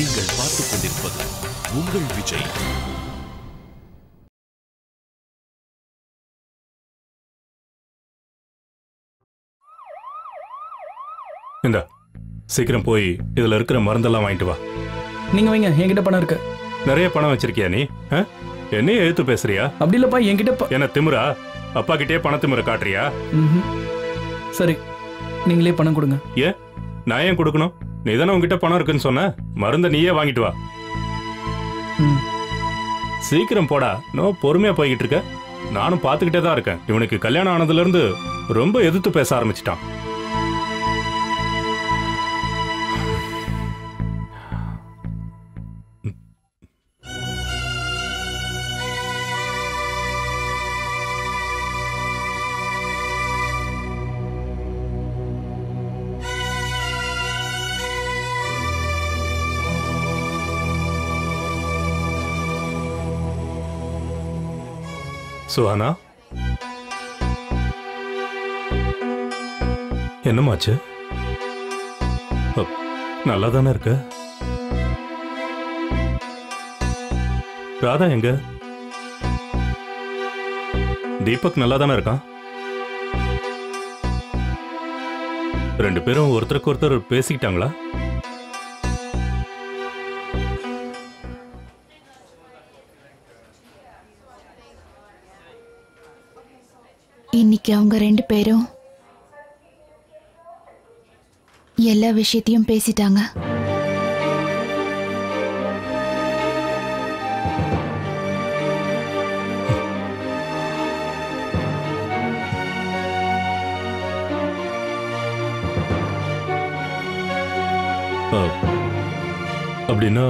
நீங்கள் பார்த்துக் கொண்டிருப்பது உங்கள் விஜய். இந்த சீக்கிரம் போய் இதுல இருக்கிற மருந்தெல்லாம் வாங்கிட்டு வா. நீங்க வைங்க என்கிட்ட பணம் இருக்கு. நிறைய பணம் வச்சிருக்கியா நீ? என்னையே எழுத்து பேசுறியா? அப்படி இல்லப்பா என்கிட்ட ப- என்ன திமிரா அப்பா கிட்டே பண திமிர காட்டுறியா? ம்ஹும். சரி நீங்களே பணம் கொடுங்க. ஏன்? நான் ஏன் கொடுக்கணும்? நீ தானே உன்கிட்ட பணம் இருக்குன்னு சொன்ன? மருந்தை நீயே வாங்கிட்டு வா. சீக்கிரம் போடா. நோ பொறுமையா போய்கிட்டு இருக்க. நானும் பார்த்துக்கிட்டே தான் இருக்கேன். இவனுக்கு கல்யாணம் ஆனதுல இருந்து ரொம்ப எதிர்த்து பேச ஆரம்பிச்சிட்டான். சுஹானா? என்னமாச்சு? நல்லா தானே இருக்க? ராதா எங்க? தீபக் நல்லா தானே இருக்கான்? ரெண்டு பேரும் ஒருத்தருக்கு ஒருத்தர் பேசிக்கிட்டாங்களா? இன்னைக்கு அவங்க ரெண்டு பேரும் எல்லா விஷயத்தையும் பேசிட்டாங்க. அப்படின்னா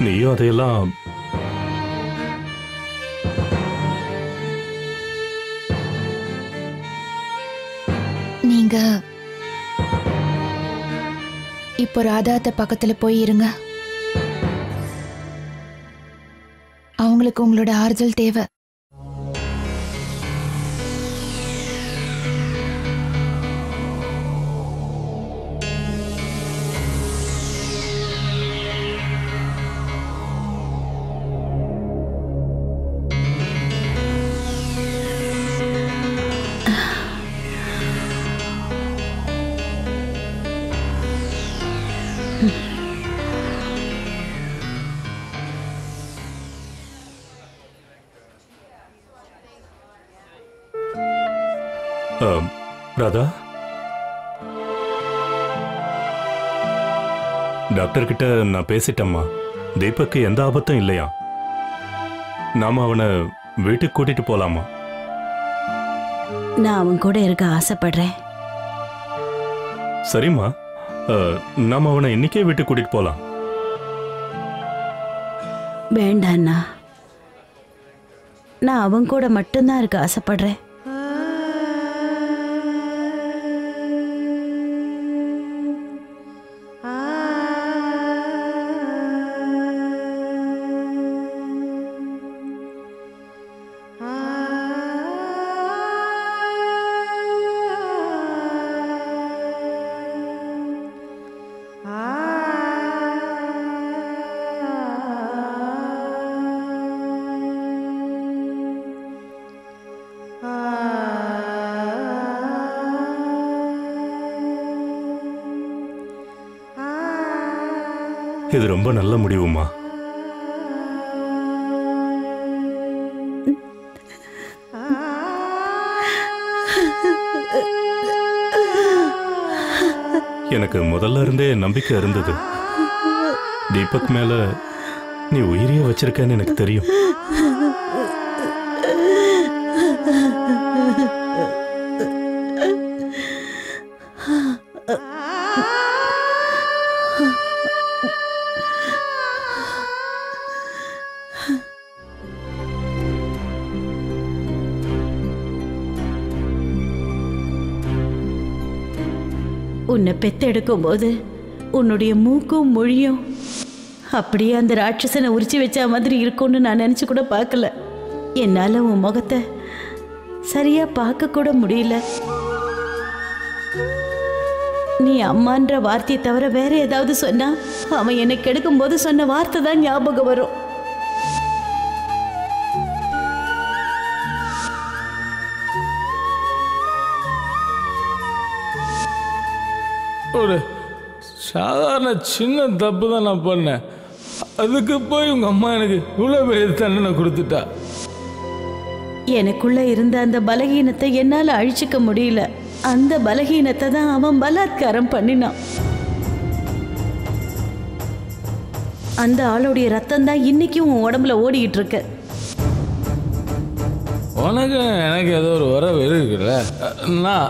நீயும் அதையெல்லாம் நீங்க இப்போ ராதாத்த பக்கத்துல போய் இருங்க. அவங்களுக்கு உங்களோட ஆறுதல் தேவை. ராதா டாக்டர் கிட்ட நான் பேசிட்டேம்மா. தீபக்கு எந்த ஆபத்தும் இல்லையா? நாம அவனை வீட்டுக்கு கூட்டிட்டு போலாமா? நான் அவன் கூட இருக்க ஆசைப்படுறேன். சரிம்மா. நாம அவனை இன்னைக்கே வீட்டுக்கு கூட்டிட்டு போலாம். வேண்டாண்ணா. நான் அவன் கூட மட்டும்தான் இருக்க ஆசைப்படுறேன். இது ரொம்ப நல்ல முடிவுமா எனக்கு முதல்ல இருந்தே நம்பிக்கை இருந்தது. தீபக் மேல நீ உயிரியே வச்சிருக்கன்னு எனக்கு தெரியும். உன்னை பெத்தெடுக்கும் போது உன்னுடைய மூக்கும் மொழியும் அப்படியே அந்த ராட்சசனை உரிச்சு வச்ச மாதிரி இருக்கும்னு நான் நினச்சி கூட பார்க்கல. என்னால் உன் முகத்தை சரியாக பார்க்க கூட முடியல. நீ அம்மான்ற வார்த்தையை தவிர வேற ஏதாவது சொன்னா அவன் என்னை கெடுக்கும் போது சொன்ன வார்த்தை தான் ஞாபகம் வரும். ஒரு சாதாரண சின்ன தப்பு தான் நான் பண்ணேன். அதுக்கு போய் உங்கள் அம்மா எனக்கு இவ்வளோ பெரிய தண்டனை கொடுத்துட்டா. எனக்குள்ள இருந்த அந்த பலகீனத்தை என்னால அழிச்சிக்க முடியல. அந்த பலகீனத்தை தான் அவன் பலாத்காரம் பண்ணினான். அந்த ஆளுடைய ரத்தம் தான் இன்னைக்கும் உன் உடம்புல ஓடிக்கிட்டு இருக்கு. உனக்கு எனக்கு ஏதோ ஒரு உறவு இருக்குல்ல. நான்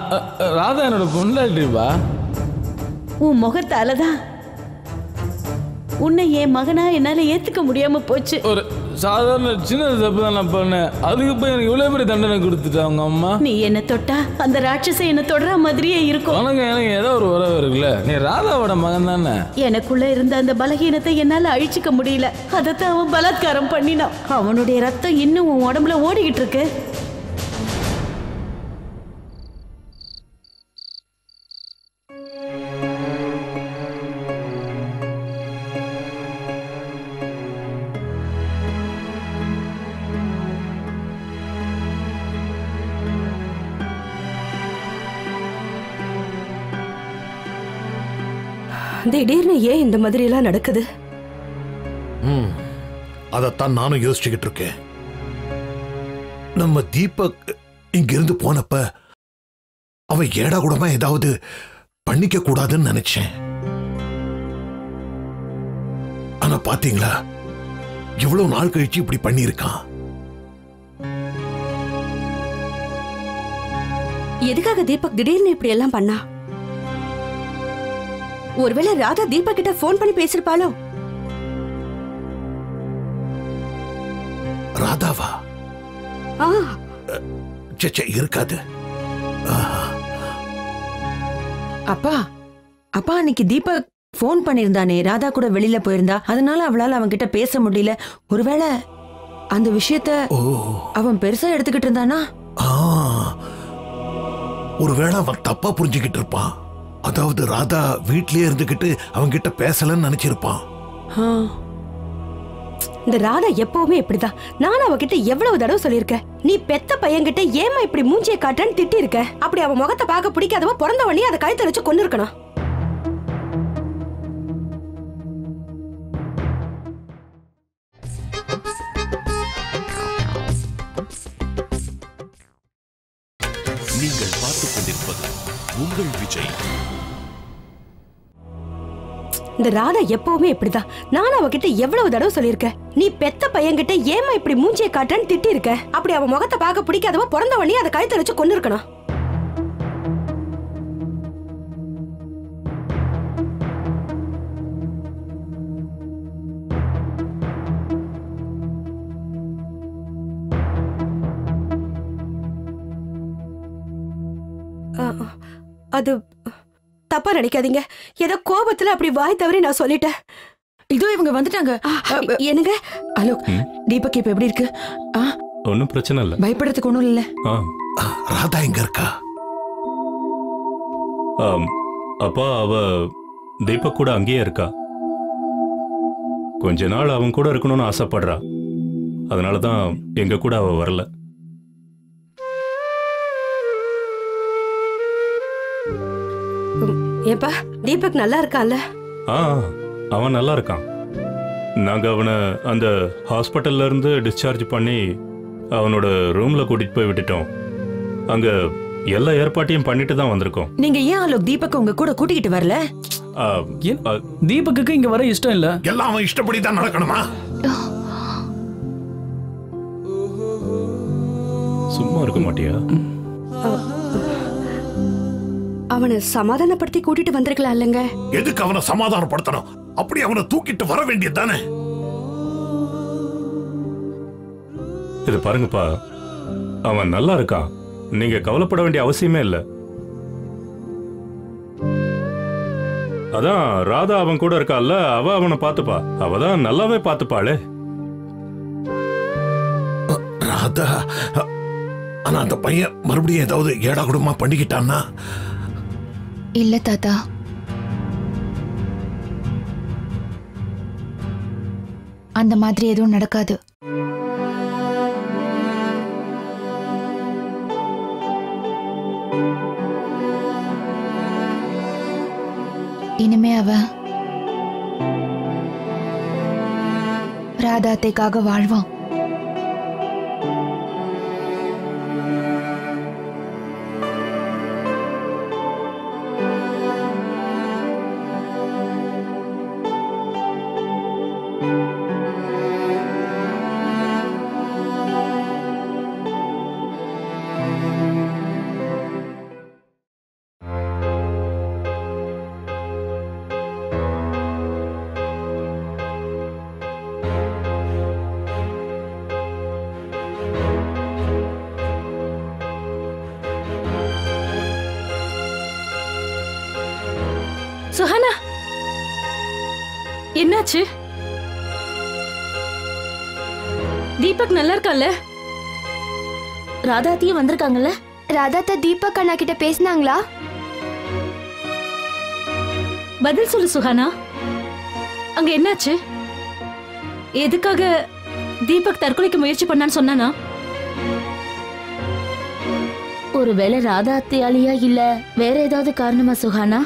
ராதா என்னோட பொண்டாட்டிப்பா. உன் முகத்தால தான் உன்னை என் மகனா என்னால ஏத்துக்க முடியாம போச்சு. ஒரு சாதாரண சின்ன தப்பு தான் நான் பண்ணேன் அதுக்கு போய் எனக்கு இவ்வளோ பெரிய தண்டனை கொடுத்துட்டா அவங்க அம்மா? நீ என்ன தொட்டா அந்த ராட்சச என்ன தொடர மாதிரியே இருக்கும். உனக்கு எனக்கு ஏதோ ஒரு உறவு இருக்குல்ல. நீ ராதாவோட மகன் தானே? எனக்குள்ள இருந்த அந்த பலகீனத்தை என்னால அழிச்சிக்க முடியல. அதைத்தான் அவன் பலாத்காரம் பண்ணினான். அவனுடைய ரத்தம் இன்னும் உன் உடம்புல ஓடிக்கிட்டு இருக்கு. திடீர்னு ஏன் இந்த மாதிரி எல்லாம் நடக்குது? ம் அதைத்தான் நானும் யோசிச்சுக்கிட்டு இருக்கேன். நம்ம தீபக் இங்கிருந்து போனப்ப அவன் ஏடா கூடமா ஏதாவது பண்ணிக்க கூடாதுன்னு நினைச்சேன். ஆனா பாத்தீங்களா இவ்வளவு நாள் கழிச்சு இப்படி பண்ணியிருக்கான். எதுக்காக தீபக் திடீர்னு இப்படி எல்லாம் பண்ணா? ஒருவேளை ராதா தீபக் கிட்ட ஃபோன் பண்ணி பேசிருப்பாளோ? ராதாவா? இருக்காது. அப்பா அப்பா அன்னைக்கு தீபக் ஃபோன் பண்ணியிருந்தானே ராதா கூட வெளியில போயிருந்தா அதனால அவளால அவன்கிட்ட பேச முடியல. ஒருவேளை அந்த விஷயத்த ஓ. அவன் பெருசா எடுத்துக்கிட்டு இருந்தானா? ஆ. ஒருவேளை அவன் தப்பா புரிஞ்சுக்கிட்டு இருப்பான். அதாவது ராதா வீட்லயே இருந்துகிட்டு அவன்கிட்ட பேசலன்னு நினைச்சிருப்பான். இந்த ராதா எப்பவுமே இப்படிதான். நானும் அவகிட்ட எவ்வளவு தடவை சொல்லியிருக்கேன். நீ பெத்த பையன்கிட்ட ஏமா இப்படி மூஞ்சியை காட்டுறன்னு திட்டி இருக்க அப்படி அவன் முகத்தை பார்க்க பிடிக்காதவ பிறந்த உடனே அதை கழுத்தை வச்சு கொண்டு இருக்கணும் இந்த ராதா எப்பவுமே இப்படிதான். நானும் அவகிட்ட எவ்வளவு தடவை சொல்லியிருக்கேன். நீ பெத்த பையன்கிட்ட ஏமா இப்படி மூஞ்சியை காட்டுறன்னு திட்டி இருக்க அப்படி அவன் முகத்தை பார்க்க பிடிக்காதவ பிறந்த உடனே அதை கழுத்தை வச்சு கொண்டு இருக்கணும் ஆ, அது தப்பா நினைக்காதீங்க. ஏதோ கோபத்துல அப்படி வாய் தவறி நான் சொல்லிட்டேன். இதோ இவங்க வந்துட்டாங்க. என்னங்க? ஹலோ தீபக் இப்ப எப்படி இருக்கு? ஆ? ஒன்றும் பிரச்சனை இல்லை. பயப்படுறதுக்கு ஒண்ணும் இல்ல. ராதா எங்க இருக்கா? ஆம், அப்பா அவ தீபக் கூட அங்கேயே இருக்கா? கொஞ்ச நாள் அவன் கூட இருக்கணும்னு ஆசைப்படுறா. அதனால தான் எங்க கூட அவ வரல. ஏப்பா தீபக் நல்லா இருக்கான்ல? ஆ அவன் நல்லா இருக்கான். நாங்க அவனை அந்த ஹாஸ்பிட்டல்ல இருந்து டிஸ்சார்ஜ் பண்ணி அவனோட ரூம்ல கூட்டிட்டு போய் விட்டுட்டோம். அங்க எல்லா ஏற்பாட்டையும் பண்ணிட்டு தான் வந்திருக்கோம். நீங்க ஏன் ஆலோக் தீபக் உங்க கூட கூட்டிக்கிட்டு வரல? தீபக்குக்கு இங்க வர இஷ்டம் இல்ல. எல்லாம் அவன் இஷ்டப்படி தான் நடக்கணுமா? சும்மா இருக்க மாட்டியா? அவனை சமாதானப்படுத்தி கூட்டிட்டு வந்திருக்கலாம் இல்லைங்க? எதுக்கு அவனை சமாதானப்படுத்தணும்? அப்படி அவனை தூக்கிட்டு வர வேண்டியது தானே? இது பாருங்கப்பா அவன் நல்லா இருக்கான். நீங்க கவலைப்பட வேண்டிய அவசியமே இல்லை. அதான் ராதா அவன் கூட இருக்கால்ல அவ அவனை பார்த்துப்பா. அவ தான் நல்லாவே பார்த்துப்பாளே. ராதா ஆனா அந்த பையன் மறுபடியும் ஏதாவது ஏடா குடும்பமா பண்ணிக்கிட்டான்னா? இல்லை தாத்தா. அந்த மாதிரி எதுவும் நடக்காது. இனிமே அவ ராதாத்தைக்காக வாழ்வான். என்னாச்சு? தீபக் நல்லா இருக்கான்ல ராதாத்தியும் வந்திருக்காங்கல்ல? ராதாத்தா தீபக் அண்ணா கிட்ட பேசினாங்களா? பதில் சொல்லு சுஹானா. அங்க என்னாச்சு? எதுக்காக தீபக் தற்கொலைக்கு முயற்சி பண்ணான்னு சொன்னானா? ஒருவேளை ராதா அத்தையாலியா இல்ல வேற ஏதாவது காரணமா சுஹானா?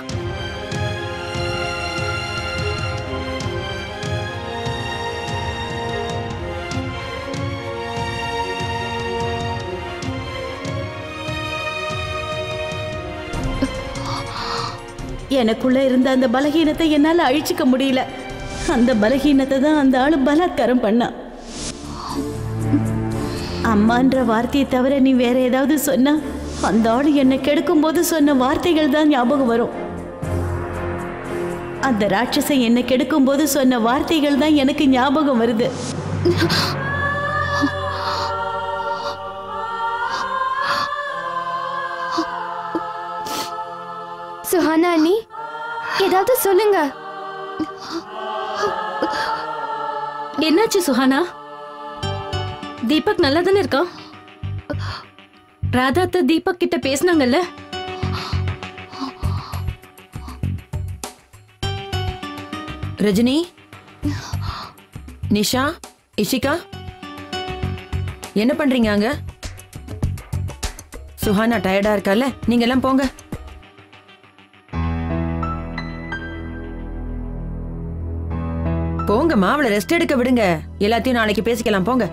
எனக்குள்ள இருந்த அந்த பலகீனத்தை என்னால அழிச்சிக்க முடியல. அந்த பலகீனத்தை தான் அந்த ஆளு பலாத்காரம் பண்ணான் அம்மான்ற வார்த்தையை தவிர நீ வேற ஏதாவது சொன்னா அந்த ஆளு என்னை கெடுக்கும் போது சொன்ன வார்த்தைகள் தான் ஞாபகம் வரும். அந்த ராட்சசன் என்னை கெடுக்கும் போது சொன்ன வார்த்தைகள் தான் எனக்கு ஞாபகம் வருது. சுஹானா அண்ணி ஏதாவது சொல்லுங்க. என்னாச்சு சுஹானா? தீபக் நல்லா தானே இருக்கான்? ராதா அத்தை தீபக் கிட்ட பேசினாங்கல்ல? ரஜினி? நிஷா? இஷிகா? என்ன பண்றீங்க அங்க? சுஹானா டயர்டா இருக்கால? நீங்க எல்லாம் போங்க. போங்கம்மா அவளை ரெஸ்ட் எடுக்க விடுங்க. எல்லாத்தையும் நாளைக்கு பேசிக்கலாம் போங்க.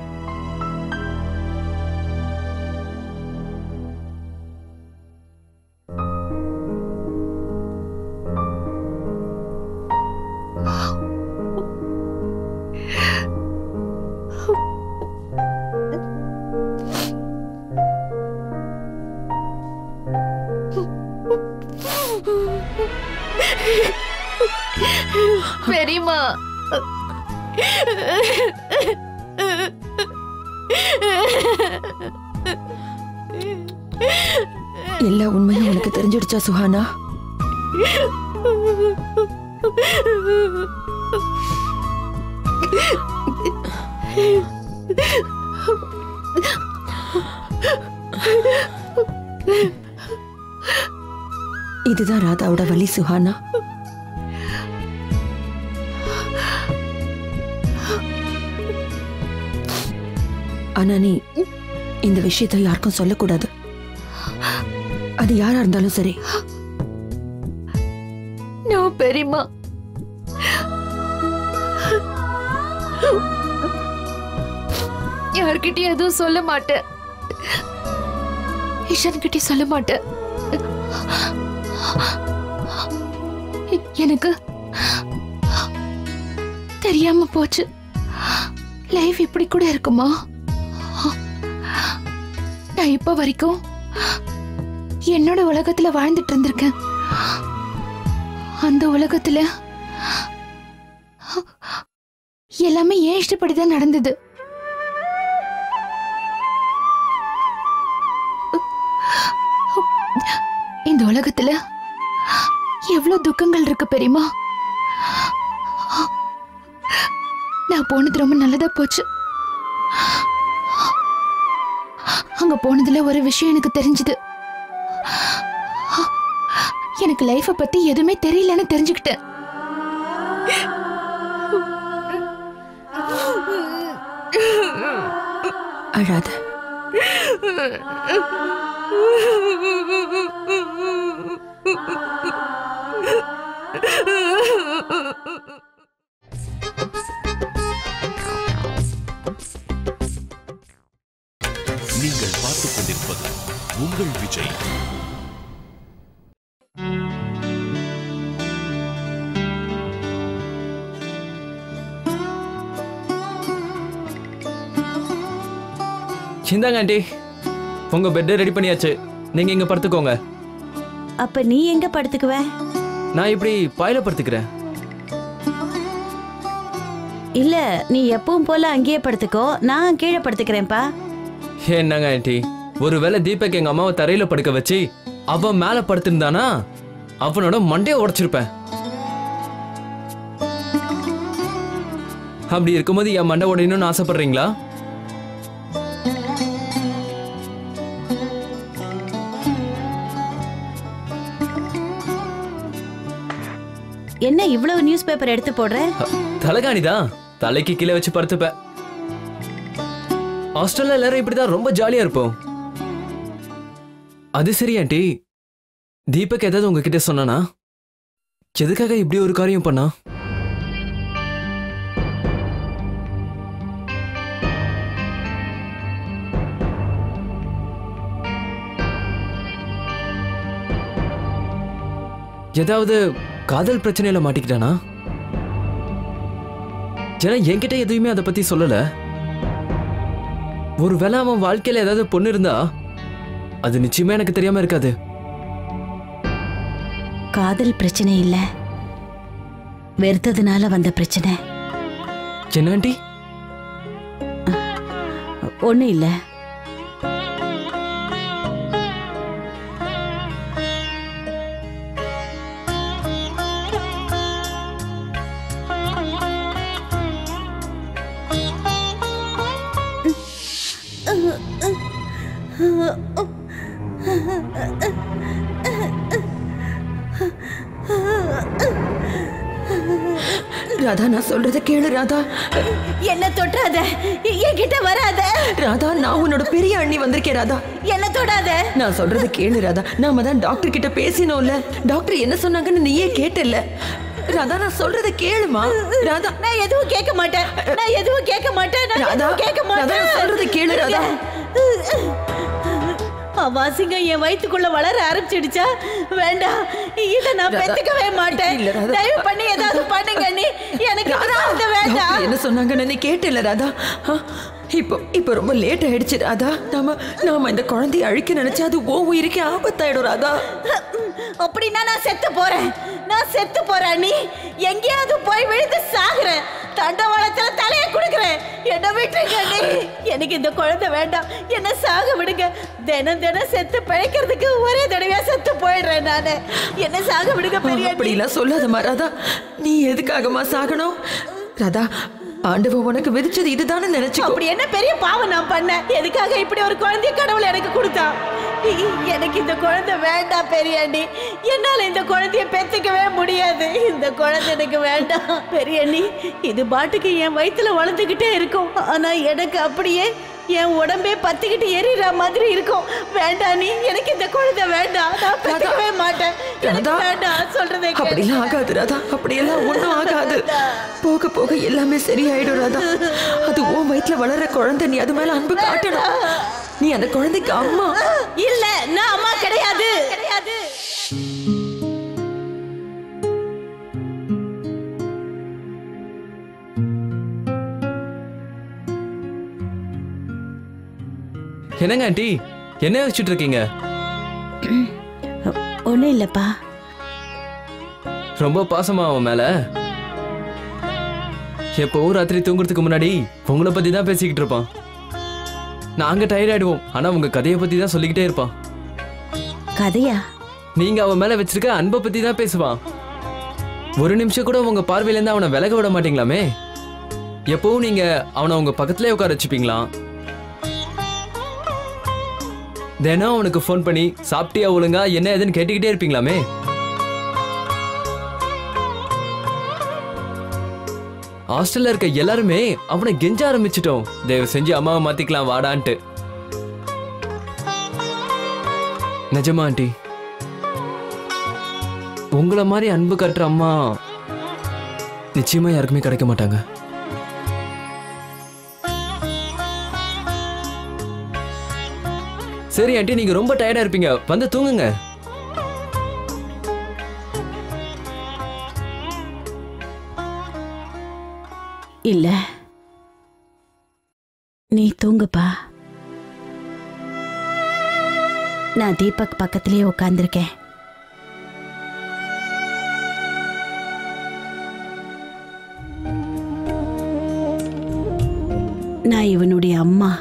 எல்லா உண்மையும் உனக்கு தெரிஞ்சிடுச்சா சுஹானா? இதுதான் ராதாவோட வலி சுஹானா. ஆனா நீ இந்த விஷயத்தை யாருக்கும் சொல்லக்கூடாது. அது யாரா இருந்தாலும் சரி. நான் பெரியமா யார்கிட்டயும் எதுவும் சொல்ல மாட்டேன். இஷன் கிட்ட சொல்ல மாட்டேன். எனக்கு தெரியாம போச்சு. லைஃப் இப்படி கூட இருக்குமா? நான் இப்ப வரைக்கும் என்னோட உலகத்துல வாழ்ந்துட்டு இருந்திருக்கேன். அந்த உலகத்துல எல்லாமே ஏன் இஷ்டப்படிதான் நடந்தது? இந்த உலகத்துல எவ்வளவு துக்கங்கள் இருக்கு பெரியமா நான் போனது ரொம்ப நல்லதா போச்சு. அங்க போனதுல ஒரு விஷயம் எனக்கு தெரிஞ்சது. எனக்கு லைஃப பத்தி எதுவுமே தெரியலன்னு தெரிஞ்சுக்கிட்டேன். அழாத. Ha உங்கள் விஜய். இந்தாங்க ஆண்டி. உங்க பெட்டை ரெடி பண்ணியாச்சு. நீங்க இங்க படுத்துக்கோங்க. அப்ப நீ எங்க படுத்துக்குவ? நான் இப்படி பாயில படுத்துக்கிறேன். இல்ல நீ எப்பவும் போல அங்கேயே படுத்துக்கோ. நான் கீழே படுத்துக்கிறேன்ப்பா. என்னங்க ஆண்டி? ஒருவேளை தீபக் எங்க அம்மாவை தரையில படுக்க வச்சு அவன் மேல படுத்திருந்தானா? அவனோட மண்டையை உடைச்சிருப்பேன். அப்படி இருக்கும்போது என் மண்டை உடையணும்னு ஆசைப்படுறீங்களா? என்ன இவ்வளவு நியூஸ் பேப்பர் எடுத்து போடுற? தலகாணிதான். தலைக்கு கீழே வச்சு படுத்துப்பேன். ஹாஸ்டல்ல எல்லாரும் இப்படிதான் ரொம்ப ஜாலியா இருப்போம். அது சரி ஆண்டி. தீபக் ஏதாவது உங்ககிட்ட சொன்னானா? எதுக்காக இப்படி ஒரு காரியம் பண்ணா? ஏதாவது காதல் பிரச்சனையில மாட்டிக்கிட்டானா? ஏன்னா என்கிட்ட எதுவுமே அதை பத்தி சொல்லல. ஒருவேளை அவன் வாழ்க்கையில ஏதாவது பொண்ணு இருந்தா அது நிச்சயமா எனக்கு தெரியாம இருக்காது. காதல் பிரச்சனை இல்ல. வெறுத்ததுனால வந்த பிரச்சனை. என்ன ஆண்டி? ஒண்ணும் இல்ல. ராதா நான் சொல்றத கேளு ராதா. என்ன தொட்டாத. என்கிட்ட வராத. ராதா நான் உன்னோட பெரிய அண்ணி வந்திருக்கேன் ராதா. என்ன தொடாத. நான் சொல்றத கேளு ராதா. நாம தான் டாக்டர் கிட்ட பேசினோம்ல. டாக்டர் என்ன சொன்னாங்கன்னு நீயே கேட்டல ராதா நான் சொல்றத கேளுமா? ராதா. நான் எதுவும் கேட்க மாட்டேன். நான் எதுவும் கேட்க மாட்டேன். நான் ராதா, கேட்க மாட்டேன். சொல்றத கேளு, ராதா. அவாசிங்க என் வயித்துக்குள்ள வளர ஆரம்பிச்சிடுச்சா? வேண்டாம். இத நான் பெத்துக்கவே மாட்டேன். தயவு பண்ணி ஏதாவது பண்ணுங்க நீ. எனக்கு வேண்டாம். என்ன சொன்னாங்கன்னு நீ கேட்டல ராதா? இப்போ இப்போ ரொம்ப லேட் ஆயிடுச்சு ராதா. நாம நாம இந்த குழந்தைய அழிக்க நினைச்சா அது ஓ உயிருக்கே ஆபத்தாயிடும் ராதா. அப்படின்னா நான் செத்து போறேன். நான் செத்து போறேன் நீ எங்கேயாவது போய் விழுந்து சாகுறேன். தண்டவாளத்துல தலையை கொடுக்குறேன். என்ன விட்டுருங்க எனக்கு இந்த குழந்தை வேண்டாம். என்ன சாக விடுங்க. தினம் தினம் செத்து பிழைக்கிறதுக்கு ஒரே தடவையா செத்து போயிடுறேன் நானு. என்ன சாக விடுங்க பெரிய. அப்படிலாம் சொல்லாதம்மா ராதா நீ எதுக்காகமா சாகணும்? ராதா ஆண்டவன் உனக்கு விதிச்சது இதுதானே நினைச்சுக்கோ. அப்படி என்ன பெரிய பாவம் நான் பண்ணேன்? எதுக்காக இப்படி ஒரு குழந்தைய கடவுள் எனக்கு கொடுத்தான் இ- எனக்கு இந்த குழந்தை வேண்டாம் பெரியண்ணி. என்னால இந்த குழந்தைய பெத்துக்கவே முடியாது. இந்த குழந்தை எனக்கு வேண்டாம் பெரியண்ணி. இது பாட்டுக்கு என் வயித்துல வளர்ந்துகிட்டே இருக்கும். ஆனா எனக்கு அப்படியே என் உடம்பே பத்திக்கிட்டு எரியற மாதிரி இருக்கும். வேண்டாம் நீ எனக்கு இந்த குழந்தை வேண்டாம். நான் பெத்துக்கவே மாட்டேன். வேண்டாம் சொல்றதை. அப்படிலாம் ஆகாது ராதா. அப்படியெல்லாம் ஒண்ணும் ஆகாது. போக போக எல்லாமே சரியாயிடும் ராதா. அது உன் வயித்துல வளர்ற குழந்தை நீ அது மேல அன்பு காட்டணும். நீ அந்த குழந்தைக்கு அம்மா. இல்ல நான் அம்மா கிடையாது. கிடையாது என்னங்க ஆண்டி? என்ன வச்சுட்டு இருக்கீங்க? ஒண்ணும் இல்லப்பா. ரொம்ப பாசமா அவன் மேல. எப்பவும் ராத்திரி தூங்குறதுக்கு முன்னாடி உங்களை பத்தி தான் பேசிக்கிட்டு இருப்பான். நாங்க டயர்ட் ஆயிடுவோம். ஆனா உங்க கதையை பத்தி தான் சொல்லிக்கிட்டே இருப்பான் கதையா? நீங்க அவன் மேல வச்சிருக்க அன்பை பத்தி தான் பேசுவான் ஒரு நிமிஷம் கூட உங்க பார்வையில இருந்து அவனை விலக விட மாட்டீங்களாமே? எப்பவும் நீங்க அவனை உங்க பக்கத்துலயே உட்கார வச்சுப்பீங்களாம் தினம் அவனுக்கு ஃபோன் பண்ணி சாப்பிட்டியா ஒழுங்கா? என்ன ஏதுன்னு கேட்டுக்கிட்டே இருப்பீங்களாமே? ஹாஸ்டல்ல இருக்க எல்லாருமே அவனை கெஞ்ச ஆரம்பிச்சிட்டோம். தயவு செஞ்சு அம்மாவை மாத்திக்கலாம் வாடான்ட்டு. நிஜமா ஆண்டி. உங்களை மாதிரி அன்பு கட்டுற அம்மா நிச்சயமா யாருக்குமே கிடைக்க மாட்டாங்க. சரி ஆண்டி நீங்க ரொம்ப டயர்டா இருப்பீங்க. வந்து தூங்குங்க. இல்ல. நீ தூங்குப்பா. நான் தீபக் பக்கத்திலேயே உட்காந்துருக்கேன் நான் இவனுடைய அம்மா.